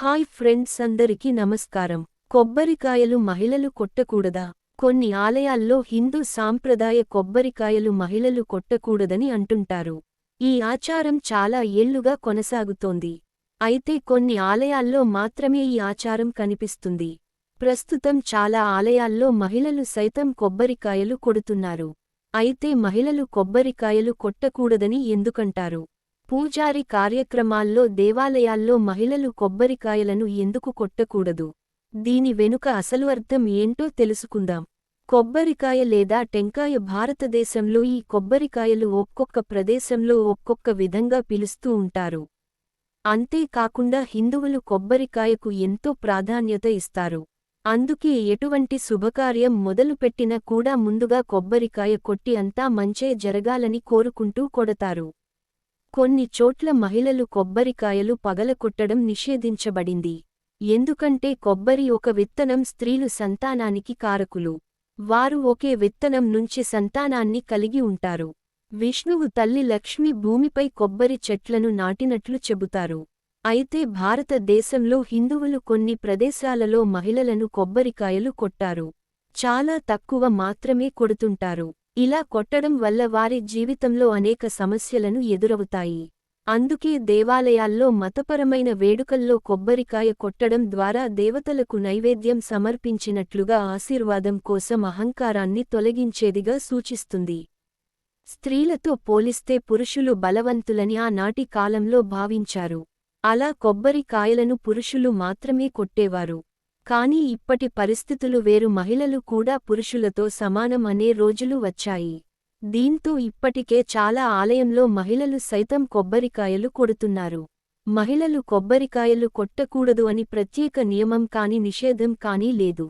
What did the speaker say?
Hi friends అందరికీ నమస్కారం. కొబ్బరికాయలు మహిళలు కొట్టకూడదా? కొన్ని ఆలయాల్లో హిందూ సాంప్రదాయ కొబ్బరికాయలు మహిళలు కొట్టకూడదని అంటుంటారు. ఈ ఆచారం చాలా ఏళ్ళుగా కొనసాగుతోంది. అయితే కొన్ని ఆలయాల్లో మాత్రమే ఈ ఆచారం కనిపిస్తుంది. ప్రస్తుతం చాలా ఆలయాల్లో మహిళలు సైతం కొబ్బరికాయలు కొడుతున్నారు. అయితే మహిళలు కొబ్బరికాయలు కొట్టకూడదని ఎందుకంటారు? పూజారి కార్యక్రమాల్లో దేవాలయాల్లో మహిళలు కొబ్బరికాయలను ఎందుకు కొట్టకూడదు? దీని వెనుక అసలు అర్థం ఏంటో తెలుసుకుందాం. కొబ్బరికాయ లేదా టెంకాయ భారతదేశంలో ఈ కొబ్బరికాయలు ఒక్కొక్క ప్రదేశంలో ఒక్కొక్క విధంగా పిలుస్తూ ఉంటారు. అంతేకాకుండా హిందువులు కొబ్బరికాయకు ఎంతో ప్రాధాన్యత ఇస్తారు. అందుకే ఎటువంటి శుభకార్యం మొదలుపెట్టినా కూడా ముందుగా కొబ్బరికాయ కొట్టి అంతా మంచే జరగాలని కోరుకుంటూ కొడతారు. కొన్ని చోట్ల మహిళలు కొబ్బరికాయలు పగలకొట్టడం నిషేధించబడింది. ఎందుకంటే కొబ్బరి ఒక విత్తనం స్త్రీలు సంతానానికి కారకులు. వారు ఒకే విత్తనం నుంచి సంతానాన్ని కలిగి ఉంటారు. విష్ణువు తల్లి లక్ష్మి భూమిపై కొబ్బరి చెట్లను నాటినట్లు చెబుతారు. అయితే భారతదేశంలో హిందువులు కొన్ని ప్రదేశాలలో మహిళలను కొబ్బరికాయలు కొట్టారు. చాలా తక్కువ మాత్రమే కొడుతుంటారు. ఇలా కొట్టడం వల్ల వారి జీవితంలో అనేక సమస్యలను ఎదురవుతాయి. అందుకే దేవాలయాల్లో మతపరమైన వేడుకల్లో కొబ్బరికాయ కొట్టడం ద్వారా దేవతలకు నైవేద్యం సమర్పించినట్లుగా ఆశీర్వాదం కోసం అహంకారాన్ని తొలగించేదిగా సూచిస్తుంది. స్త్రీలతో పోలిస్తే పురుషులు బలవంతులని ఆనాటి కాలంలో భావించారు. అలా కొబ్బరికాయలను పురుషులు మాత్రమే కొట్టేవారు. కాని ఇప్పటి పరిస్థితులు వేరు. మహిళలు కూడా పురుషులతో సమానం అనే రోజులు వచ్చాయి. దీంతో ఇప్పటికే చాలా ఆలయంలో మహిళలు సైతం కొబ్బరికాయలు కొడుతున్నారు. మహిళలు కొబ్బరికాయలు కొట్టకూడదు అని ప్రత్యేక నియమం కాని నిషేధం కానీ లేదు.